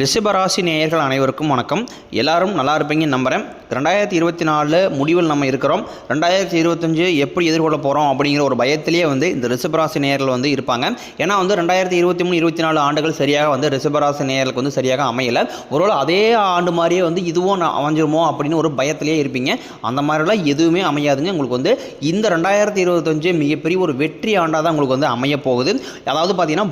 ரிஷபராசி நேயர்கள் அனைவருக்கும் வணக்கம். எல்லாரும் நல்லா இருப்பீங்க நம்புகிறேன் ரெண்டாயிரத்தி இருபத்தி நாலு முடிவில் நம்ம இருக்கிறோம். ரெண்டாயிரத்தி இருபத்தஞ்சு எப்படி எதிர்கொள்ள போகிறோம் அப்படிங்கிற ஒரு பயத்திலேயே வந்து இந்த ரிஷபராசி நேயர்கள் வந்து இருப்பாங்க. ஏன்னா வந்து ரெண்டாயிரத்தி இருபத்தி மூணு இருபத்தி நாலு ஆண்டுகள் சரியாக வந்து ரிஷபராசி நேயர்களுக்கு வந்து சரியாக அமையலை. ஒருவேளை அதே ஆண்டு மாதிரியே வந்து இதுவும் நான் அமைஞ்சிருமோ அப்படின்னு ஒரு பயத்திலேயே இருப்பீங்க. அந்த மாதிரிலாம் எதுவுமே அமையாதுங்க. உங்களுக்கு வந்து இந்த ரெண்டாயிரத்தி இருபத்தஞ்சு மிகப்பெரிய ஒரு வெற்றி ஆண்டாக தான் உங்களுக்கு வந்து அமைய போகுது. அதாவது பார்த்தீங்கன்னா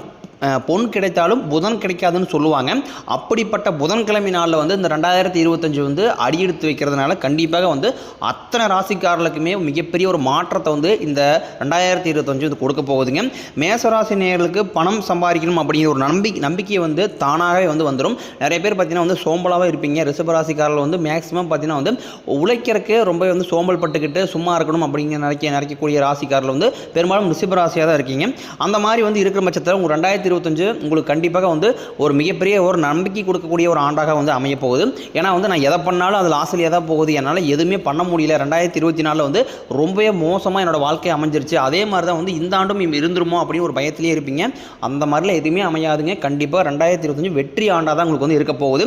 பொன் கிடைத்தாலும் புதன் கிடைக்காதுன்னு சொல்லுவாங்க. அப்படிப்பட்ட புதன்கிழமை நாளில் வந்து இந்த ரெண்டாயிரத்தி இருபத்தஞ்சு வந்து அடியெடுத்து வைக்கிறதுனால கண்டிப்பாக வந்து அத்தனை ராசிக்காரர்களுக்குமே மிகப்பெரிய ஒரு மாற்றத்தை வந்து இந்த ரெண்டாயிரத்தி இருபத்தஞ்சு வந்து கொடுக்க போகுதுங்க. மேசராசி நேர்களுக்கு பணம் சம்பாதிக்கணும் அப்படிங்கிற ஒரு நம்பிக்கை நம்பிக்கை வந்து தானாகவே வந்து வந்துடும் நிறைய பேர் பார்த்தீங்கன்னா வந்து சோம்பலாகவே இருப்பீங்க. ரிஷபராசிக்காரர்கள் வந்து மேக்ஸிமம் பார்த்தீங்கன்னா வந்து உழைக்கிறக்கு ரொம்ப வந்து சோம்பல் பட்டுக்கிட்டு சும்மா இருக்கணும் அப்படிங்கிற நினைக்க நினைக்கக்கூடிய ராசிக்காரர்கள் வந்து பெரும்பாலும் ரிஷபராசியாக தான் இருக்கீங்க. அந்த மாதிரி வந்து இருக்கிற பட்சத்தில் உங்கள் ரெண்டாயிரத்தி இருபத்தஞ்சு உங்களுக்கு கண்டிப்பாக வந்து ஒரு மிகப்பெரிய ஒரு நம்பிக்கை கொடுக்கக்கூடிய ஒரு ஆண்டாக வந்து அமைய போகுது. ஏன்னா வந்து நான் எதை பண்ணாலும் அதில் ஆசிலியாக தான் போகுது என்னால் எதுவுமே பண்ண முடியல. ரெண்டாயிரத்தி இருபத்தி நாலில் வந்து ரொம்பவே மோசமாக என்னோட வாழ்க்கை அமைஞ்சிருச்சு. அதே மாதிரி தான் வந்து இந்த ஆண்டும் இருந்துருமோ அப்படின்னு ஒரு பயத்திலே இருப்பீங்க. அந்த மாதிரிலாம் எதுவுமே அமையாதுங்க. கண்டிப்பாக ரெண்டாயிரத்தி இருபத்தஞ்சு வெற்றி ஆண்டாக தான் உங்களுக்கு வந்து இருக்க போகுது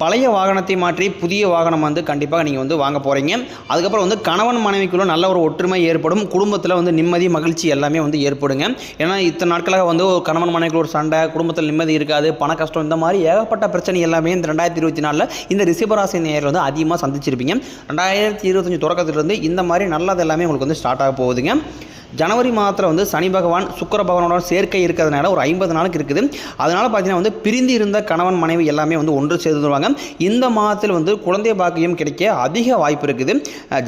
பழைய வாகனத்தை மாற்றி புதிய வாகனம் வந்து கண்டிப்பாக நீங்கள் வந்து வாங்க போகிறீங்க அதுக்கப்புறம் வந்து கணவன் மனைவிக்குள்ள நல்ல ஒரு ஒற்றுமை ஏற்படும். குடும்பத்தில் வந்து நிம்மதி மகிழ்ச்சி எல்லாமே வந்து ஏற்படுங்க. ஏன்னா இத்தனை நாட்களாக வந்து ஒரு கணவன் மனைவிக்குள்ள ஒரு சண்டை குடும்பத்தில் நிம்மதி இருக்காது பண கஷ்டம் இந்த மாதிரி ஏகப்பட்ட பிரச்சனை எல்லாமே இந்த ரெண்டாயிரத்தி இருபத்தி நாலில் இந்த ரிஷபராசி நேரில் வந்து அதிகமாக சந்திச்சிருப்பீங்க. ரெண்டாயிரத்தி இருபத்தஞ்சு தொடக்கத்திலிருந்து இந்த மாதிரி நல்லது எல்லாமே உங்களுக்கு வந்து ஸ்டார்ட் ஆக போகுதுங்க. ஜனவரி மாதத்தில் வந்து சனி பகவான் சுக்கர பகவானோட சேர்க்கை இருக்கிறதுனால ஒரு ஐம்பது நாளுக்கு இருக்குது. அதனால் பார்த்தீங்கன்னா வந்து பிரிந்து இருந்த கணவன் மனைவி எல்லாமே வந்து ஒன்று சேர்ந்துருவாங்க இந்த மாதத்தில் வந்து குழந்தை பாக்கியம் கிடைக்க அதிக வாய்ப்பு இருக்குது.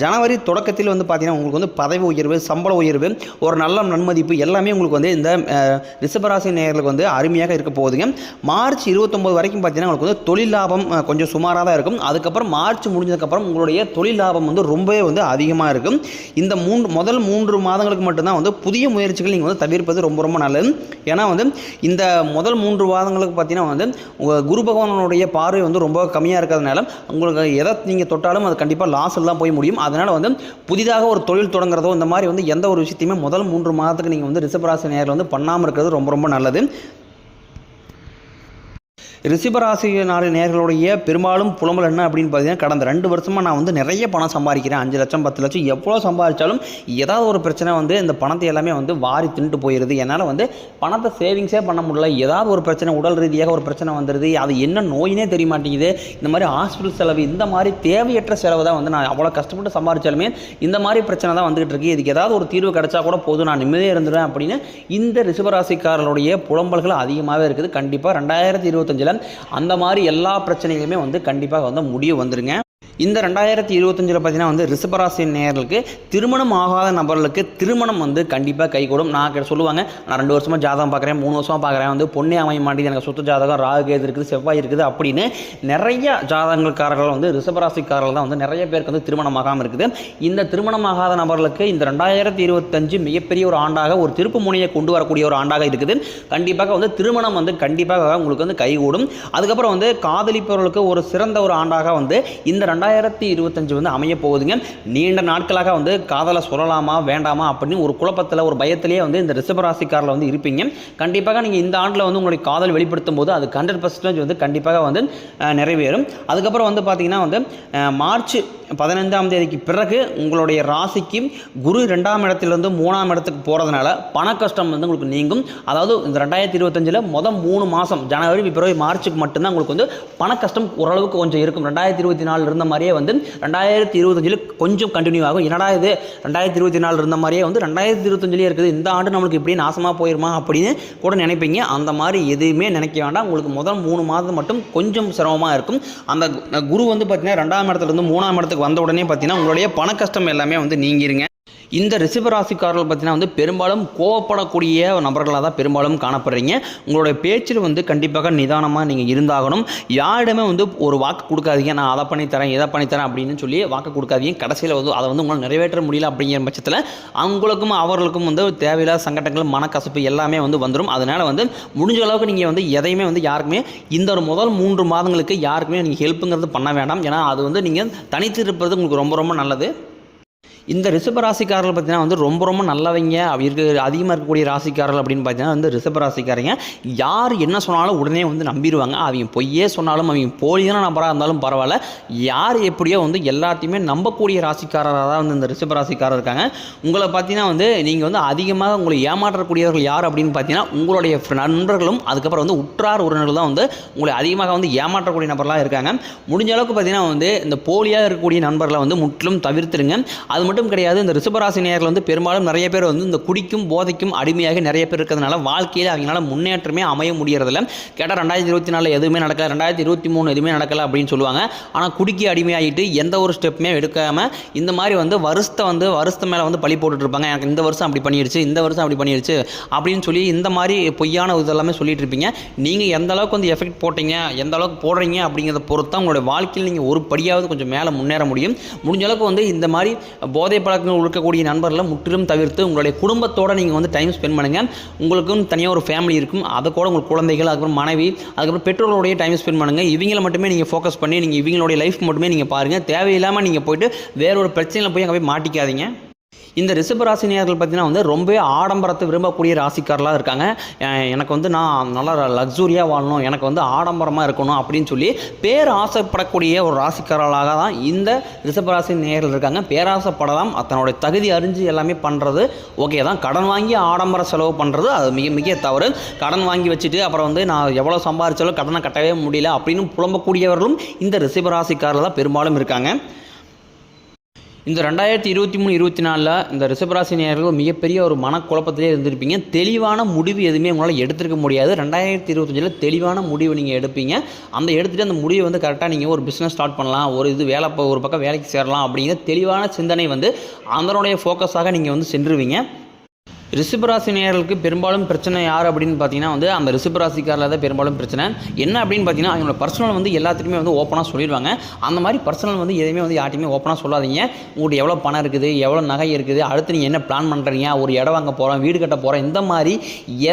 ஜனவரி தொடக்கத்தில் வந்து பார்த்தீங்கன்னா உங்களுக்கு வந்து பதவி உயர்வு சம்பள உயர்வு ஒரு நல்ல நன்மதிப்பு எல்லாமே உங்களுக்கு வந்து இந்த ரிஷபராசி நேர்களுக்கு வந்து அருமையாக இருக்க போகுதுங்க. மார்ச் இருபத்தொம்போது வரைக்கும் பார்த்தீங்கன்னா உங்களுக்கு வந்து தொழில் லாபம் கொஞ்சம் சுமாராக தான் இருக்கும். அதுக்கப்புறம் மார்ச் முடிஞ்சதுக்கப்புறம் உங்களுடைய தொழில் லாபம் வந்து ரொம்பவே வந்து அதிகமாக இருக்கும். இந்த மூன்று முதல் மூன்று மாதங்களுக்கு மட்டும்தான் வந்து புதிய முயற்சிகள் நீங்கள் வந்து தவிர்ப்பது ரொம்ப ரொம்ப நல்லது. ஏன்னா வந்து இந்த முதல் மூன்று மாதங்களுக்கு பார்த்தீங்கன்னா வந்து உங்கள் குரு பகவானுடைய பார்வை வந்து ரொம்ப கம்மியாக இருக்கிறதுனால உங்களுக்கு எதை நீங்கள் தொட்டாலும் அது கண்டிப்பாக லாஸில் தான் போய் முடியும். அதனால் வந்து புதிதாக ஒரு தொழில் தொடங்குறதோ இந்த மாதிரி வந்து எந்த ஒரு விஷயத்தையுமே முதல் மூன்று மாதத்துக்கு நீங்கள் வந்து ரிசபராசி நேரில் வந்து பண்ணாமல் இருக்கிறது ரொம்ப ரொம்ப நல்லது. ரிஷபராசி நேர்களுடைய பெரும்பாலும் புலம்பல் என்ன அப்படின்னு பார்த்தீங்கன்னா கடந்த ரெண்டு வருஷமாக நான் வந்து நிறைய பணம் சம்பாதிக்கிறேன். அஞ்சு லட்சம் பத்து லட்சம் எவ்வளோ சம்பாதிச்சாலும் ஏதாவது ஒரு பிரச்சனை வந்து இந்த பணத்தை எல்லாமே வந்து வாரி தின்ட்டு போயிடுது என்னால் வந்து பணத்தை சேவிங்ஸே பண்ண முடியல. ஏதாவது ஒரு பிரச்சனை உடல் ரீதியாக ஒரு பிரச்சனை வந்துடுது அது என்ன நோயினே தெரிய மாட்டேங்குது. இந்த மாதிரி ஹாஸ்பிட்டல் செலவு இந்த மாதிரி தேவையற்ற செலவு தான் வந்து நான் அவ்வளோ கஷ்டப்பட்டு சம்பாதிச்சாலுமே இந்த மாதிரி பிரச்சனை தான் வந்துகிட்டு இருக்கு. இதுக்கு ஏதாவது ஒரு தீர்வு கிடைச்சா கூட போதும் நான் நிம்மதியாக இருந்துடுவேன் அப்படின்னு இந்த ரிஷபராசிக்காரர்களுடைய புலம்பல்கள் அதிகமாகவே இருக்குது. கண்டிப்பாக ரெண்டாயிரத்தி இருபத்தஞ்சில் அந்த மாதிரி எல்லா பிரச்சனைகளுமே வந்து கண்டிப்பாக வந்து முடிவு வந்துருங்க. இந்த ரெண்டாயிரத்தி இருபத்தஞ்சில் பார்த்தீங்கன்னா வந்து ரிஷபராசி நேர்களுக்கு திருமணம் ஆகாத நபர்களுக்கு திருமணம் வந்து கண்டிப்பாக கைகூடும். நான் கிட்ட சொல்லுவாங்க நான் ரெண்டு வருஷமாக ஜாதகம் பார்க்குறேன் மூணு வருஷமாக பார்க்குறேன் வந்து பொண்ணே அமைய மாட்டேங்குது. எனக்கு சொத்து ஜாதகம் ராகு கேது இருக்குது செவ்வாய் இருக்குது அப்படின்னு நிறைய ஜாதகங்கள்காரர்கள் வந்து ரிஷபராசிக்காரர்கள் தான் வந்து நிறைய பேருக்கு வந்து திருமணம் ஆகாமல் இருக்குது. இந்த திருமணம் ஆகாத நபர்களுக்கு இந்த ரெண்டாயிரத்தி இருபத்தஞ்சு மிகப்பெரிய ஒரு ஆண்டாக ஒரு திருப்பு முனையை கொண்டு வரக்கூடிய ஒரு ஆண்டாக இருக்குது. கண்டிப்பாக வந்து திருமணம் வந்து கண்டிப்பாக உங்களுக்கு வந்து கைகூடும். அதுக்கப்புறம் வந்து காதலிப்பவர்களுக்கு ஒரு சிறந்த ஒரு ஆண்டாக வந்து இந்த ரெண்டாயிரத்தி இருபத்தஞ்சு வந்து அமைய போகுதுங்க நீண்ட நாட்களாக வந்து காதலை சொல்லலாமா வேண்டாமா அப்படின்னு ஒரு குழப்பத்தில் ஒரு பயத்திலேயே வந்து இந்த ரிஷபராசிக்காரில் வந்து இருப்பீங்க. கண்டிப்பாக நீங்கள் இந்த ஆண்டில் வந்து உங்களுடைய காதல் வெளிப்படுத்தும் போது அது ஹண்ட்ரட் பர்சன்டேஜ் வந்து கண்டிப்பாக வந்து நிறைவேறும். அதுக்கப்புறம் வந்து பார்த்தீங்கன்னா வந்து மார்ச் பதினைந்தாம் தேதிக்கு பிறகு உங்களுடைய ராசிக்கு குரு ரெண்டாம் இடத்திலிருந்து மூணாம் இடத்துக்கு போகிறதுனால பண கஷ்டம் வந்து உங்களுக்கு நீங்கும். அதாவது இந்த ரெண்டாயிரத்தி இருபத்தஞ்சில் மொதல் மூணு மாதம் ஜனவரி பிப்ரவரி மார்ச்சுக்கு மட்டும்தான் உங்களுக்கு வந்து பண கஷ்டம் ஓரளவுக்கு கொஞ்சம் இருக்கும். ரெண்டாயிரத்தி இருபத்தி நாலு இருந்த மாதிரியே வந்து ரெண்டாயிரத்தி இருபத்தஞ்சில் கொஞ்சம் கண்டினியூ ஆகும். என்னடா இது? ரெண்டாயிரத்தி இருபத்தி நாலு இருந்த மாதிரியே வந்து ரெண்டாயிரத்தி இருபத்தஞ்சிலே இருக்குது. இந்த ஆண்டு நம்மளுக்கு இப்படி நாசமாக போயிருமா அப்படின்னு கூட நினைப்பீங்க. அந்த மாதிரி எதுவுமே நினைக்க வேண்டாம். உங்களுக்கு முதல் மூணு மாதம் மட்டும் கொஞ்சம் சிரமமாக இருக்கும். அந்த குரு வந்து பார்த்தீங்கன்னா ரெண்டாம் இடத்துல இருந்து மூணாம் இடத்துக்கு வந்த உடனே பார்த்தீங்கன்னா உங்களுடைய பண கஷ்டம் எல்லாமே வந்து நீங்கிருங்க. இந்த ரிசிபராசிக்காரர்கள் பார்த்தீங்கன்னா வந்து பெரும்பாலும் கோவப்படக்கூடிய நபர்களாக தான் பெரும்பாலும் காணப்படுறீங்க. உங்களுடைய பேச்சில் வந்து கண்டிப்பாக நிதானமாக நீங்கள் இருந்தாகணும். யாரிடமே வந்து ஒரு வாக்கு கொடுக்காதீங்க. நான் அதை பண்ணித்தரேன் இதை பண்ணித்தரேன் அப்படின்னு சொல்லி வாக்கு கொடுக்காதீங்க. கடைசியில் வந்து அதை வந்து உங்களால் நிறைவேற்ற முடியல அப்படிங்கிற பட்சத்தில் அவங்களுக்கும் அவர்களுக்கும் வந்து தேவையில்லாத சங்கடங்கள் மனக்கசப்பு எல்லாமே வந்து வந்துடும் அதனால் வந்து முடிஞ்ச அளவுக்கு நீங்கள் வந்து எதையுமே வந்து யாருக்குமே இந்த ஒரு முதல் மூன்று மாதங்களுக்கு யாருக்குமே நீங்கள் ஹெல்ப்புங்கிறது பண்ண வேண்டாம். ஏன்னா அது வந்து நீங்கள் தனித்து இருப்பது உங்களுக்கு ரொம்ப ரொம்ப நல்லது. இந்த ரிஷப ராசிக்காரர்கள் பார்த்தீங்கன்னா வந்து ரொம்ப ரொம்ப நல்லவங்க இருக்க அதிகமாக இருக்கக்கூடிய ராசிக்காரர்கள் அப்படின்னு பார்த்தீங்கன்னா வந்து ரிஷப ராசிக்காரங்க யார் என்ன சொன்னாலும் உடனே வந்து நம்பிடுவாங்க. அவங்க பொய்யே சொன்னாலும் அவங்க போலியான நபராக இருந்தாலும் பரவாயில்ல. யார் எப்படியோ வந்து எல்லாத்தையுமே நம்பக்கூடிய ராசிக்காரராக தான் வந்து இந்த ரிஷப ராசிக்காரர் இருக்காங்க. உங்களை பார்த்தீங்கன்னா வந்து நீங்கள் வந்து அதிகமாக உங்களை ஏமாற்றக்கூடியவர்கள் யார் அப்படின்னு பார்த்தீங்கன்னா உங்களுடைய நண்பர்களும் அதுக்கப்புறம் வந்து உற்றார் உறவினர்கள் தான் வந்து உங்களை அதிகமாக வந்து ஏமாற்றக்கூடிய நபர்லாம் இருக்காங்க. முடிஞ்ச அளவுக்கு பார்த்தீங்கன்னா வந்து இந்த போலியாக இருக்கக்கூடிய நண்பர்களை வந்து முற்றிலும் தவிர்த்துருங்க அது மட்டும் கிடையாது இந்த ரிஷபராசி நேரில் வந்து பெரும்பாலும் நிறைய பேர் வந்து இந்த குடிக்கும் போதைக்கும் அடிமையாக நிறைய பேர் இருக்கிறதுனால வாழ்க்கையில் அவங்களால முன்னேற்றமே அமைய முடியறதில்ல. கேட்டால் ரெண்டாயிரத்தி இருபத்தி நாலில் எதுவுமே நடக்கல ரெண்டாயிரத்தி இருபத்தி மூணு எதுவுமே நடக்கல அப்படின்னு சொல்லுவாங்க. ஆனால் குடிக்கி அடிமையாகிட்டு எந்த ஒரு ஸ்டெப்புமே எடுக்காமல் இந்த மாதிரி வந்து வருஷத்தை வந்து வருஷத்து மேலே வந்து பழி போட்டுட்ருப்பாங்க எனக்கு இந்த வருஷம் அப்படி பண்ணிடுச்சு இந்த வருஷம் அப்படி பண்ணிடுச்சு அப்படின்னு சொல்லி இந்த மாதிரி பொய்யான இதெல்லாமே சொல்லிட்டு இருப்பீங்க. நீங்கள் எந்த அளவுக்கு வந்து எஃபெக்ட் போட்டீங்க எந்த அளவுக்கு போடுறீங்க அப்படிங்கிறத பொறுத்து உங்களுடைய வாழ்க்கையில் நீங்கள் ஒரு படியாவது கொஞ்சம் மேலே முன்னேற முடியும். முடிஞ்ச அளவுக்கு வந்து இந்த மாதிரி போதை பழக்கங்கள் இருக்கக்கூடிய நண்பர்களை முற்றிலும் தவிர்த்து உங்களுடைய குடும்பத்தோட நீங்கள் வந்து டைம் ஸ்பெண்ட் பண்ணுங்கள் உங்களுக்கும் தனியாக ஒரு ஃபேமிலி இருக்கும். அதை கூட உங்கள் குழந்தைகள் அதுக்கப்புறம் மனைவி அதுக்கப்புறம் பெற்றோர்களுடைய டைம் ஸ்பெண்ட் பண்ணுங்கள் இவங்களை மட்டுமே நீங்கள் ஃபோக்கஸ் பண்ணி நீங்கள் இவங்களுடைய லைஃப் மட்டுமே நீங்கள் பாருங்கள் தேவையில்லாமல் நீங்கள் போயிட்டு வேற ஒரு பிரச்சனையில் போய் அங்கே போய் மாட்டிக்காதீங்க. இந்த ரிஷப ராசினியர்கள் பார்த்தீங்கன்னா வந்து ரொம்பவே ஆடம்பரத்தை விரும்பக்கூடிய ராசிக்காரலாம் இருக்காங்க. எனக்கு வந்து நான் நல்லா லக்ஸூரியாக வாழணும் எனக்கு வந்து ஆடம்பரமாக இருக்கணும் அப்படின்னு சொல்லி பேர் ஆசைப்படக்கூடிய ஒரு ராசிக்காரர்களாக தான் இந்த ரிஷபராசி நேர்கள் இருக்காங்க. பேராசைப்படலாம் தன்னுடைய தகுதி அறிஞ்சு எல்லாமே பண்ணுறது ஓகே தான். கடன் வாங்கி ஆடம்பர செலவு பண்ணுறது அது மிக மிக தவறு. கடன் வாங்கி வச்சுட்டு அப்புறம் வந்து நான் எவ்வளோ சம்பாதிச்சாலும் கடனை கட்டவே முடியல அப்படின்னு புலம்பக்கூடியவர்களும் இந்த ரிஷபராசிக்காரில் தான் பெரும்பாலும் இருக்காங்க. இந்த ரெண்டாயிரத்தி இருபத்தி மூணு இருபத்தி நாலில் இந்த ரிஷபராசி நேயர்கள் மிகப்பெரிய ஒரு மனக்குழப்பத்திலே இருந்திருப்பீங்க. தெளிவான முடிவு எதுவுமே உங்களால் எடுத்திருக்க முடியாது. ரெண்டாயிரத்தி இருபத்தஞ்சில் தெளிவான முடிவு நீங்கள் எடுப்பீங்க. அந்த எடுத்துகிட்டு அந்த முடிவை வந்து கரெக்டாக நீங்கள் ஒரு பிஸ்னஸ் ஸ்டார்ட் பண்ணலாம். ஒரு இது வேலை ஒரு பக்கம் வேலைக்கு சேரலாம் அப்படிங்கிற தெளிவான சிந்தனை வந்து அதனுடைய ஃபோக்கஸாக நீங்கள் வந்து சென்றுருவீங்க ரிஷபராசி நேயர்களுக்கு பெரும்பாலும் பிரச்சனை யார் அப்படின்னு பார்த்தீங்கன்னா வந்து அந்த ரிஷபராசிக்காரில் தான் பெரும்பாலும் பிரச்சனை. என்ன அப்படின்னு பார்த்தீங்கன்னா அவங்களோட பர்சனல் வந்து எல்லாத்துக்குமே வந்து ஓப்பனாக சொல்லிடுவாங்க. அந்த மாதிரி பர்சனல் வந்து எதுவுமே வந்து யார்ட்டையுமே ஓப்பனாக சொல்லாதீங்க. உங்கள்கிட்ட எவ்வளோ பணம் இருக்குது எவ்வளோ நகை இருக்குது அடுத்து நீங்கள் என்ன பிளான் பண்ணுறீங்க ஒரு இடம் வாங்க போகிறோம் வீடு கட்ட போகிறோம் இந்த மாதிரி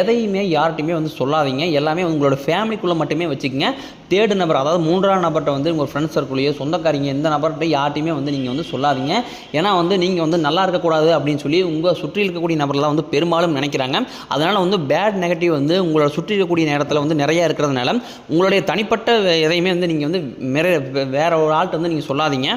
எதையுமே யார்ட்டையுமே வந்து சொல்லாதீங்க. எல்லாமே உங்களோட ஃபேமிலிக்குள்ளே மட்டுமே வச்சுக்கோங்க. தேர்டு நபர் அதாவது மூன்றாம் நபர்கிட்ட வந்து உங்கள் ஃப்ரெண்ட்ஸ் சர்க்கிளையோ சொந்தக்காரங்க எந்த நபர்கிட்ட யார்ட்டையுமே வந்து நீங்கள் வந்து சொல்லாதீங்க. ஏன்னா வந்து நீங்கள் வந்து நல்லா இருக்கக்கூடாது அப்படின்னு சொல்லி உங்கள் சுற்றி இருக்கக்கூடிய நபர்லாம் வந்து பெரும்பாலும் நினைக்கிறாங்க. அதனால் வந்து பேட் நெகட்டிவ் வந்து உங்களோட சுற்றி இருக்கக்கூடிய நேரத்தில் வந்து நிறையா இருக்கிறதுனால உங்களுடைய தனிப்பட்ட எதையுமே வந்து நீங்கள் வந்து மெர வேற ஒரு ஆள்கிட்ட வந்து நீங்கள் சொல்லாதீங்க.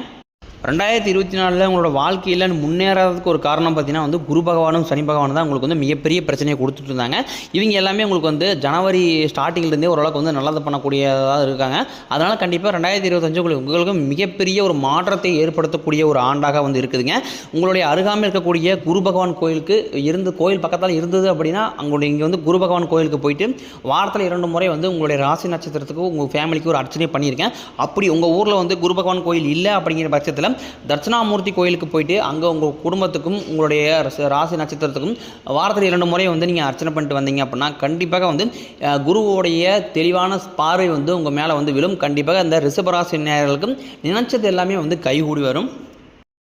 ரெண்டாயிரத்தி இருபத்தி நாலில் உங்களோட வாழ்க்கையில் முன்னேறதுக்கு ஒரு காரணம் பார்த்தீங்கன்னா வந்து குரு பகவானும் சனி பகவானும் தான் உங்களுக்கு வந்து மிகப்பெரிய பிரச்சனையை கொடுத்துட்டு இருந்தாங்க. இவங்க எல்லாமே உங்களுக்கு வந்து ஜனவரி ஸ்டார்டிங்லேருந்தே ஓரளவுக்கு வந்து நல்லது பண்ணக்கூடியதாக இருக்காங்க. அதனால் கண்டிப்பாக ரெண்டாயிரத்தி இருபத்தஞ்சு உங்களுக்கு உங்களுக்கு மிகப்பெரிய ஒரு மாற்றத்தை ஏற்படுத்தக்கூடிய ஒரு ஆண்டாக வந்து இருக்குதுங்க. உங்களுடைய அருகாமல் இருக்கக்கூடிய குரு பகவான் கோயிலுக்கு இருந்து கோயில் பக்கத்தில் இருந்தது அப்படின்னா அங்களுடைய இங்கே வந்து குரு பகவான் கோயிலுக்கு போயிட்டு வாரத்தில் இரண்டு முறை வந்து உங்களுடைய ராசி நட்சத்திரத்துக்கு உங்கள் ஃபேமிலிக்கு ஒரு அர்ச்சனை பண்ணியிருக்கேன். அப்படி உங்கள் ஊரில் வந்து குரு பகவான் கோயில் இல்லை அப்படிங்கிற பட்சத்தில் தட்சிணாமூர்த்தி கோயிலுக்கு போயிட்டு அங்கே உங்கள் குடும்பத்துக்கும் உங்களுடைய ராசி நட்சத்திரத்துக்கும் வாரத்தில் இரண்டு முறை வந்து நீங்கள் அர்ச்சனை பண்ணிட்டு வந்தீங்க அப்படின்னா கண்டிப்பாக வந்து குருவோடைய தெளிவான பார்வை வந்து உங்கள் மேலே வந்து விழும். கண்டிப்பாக அந்த ரிஷபராசி நேயர்களுக்கும் நினைச்சது எல்லாமே வந்து கைகூடி வரும்.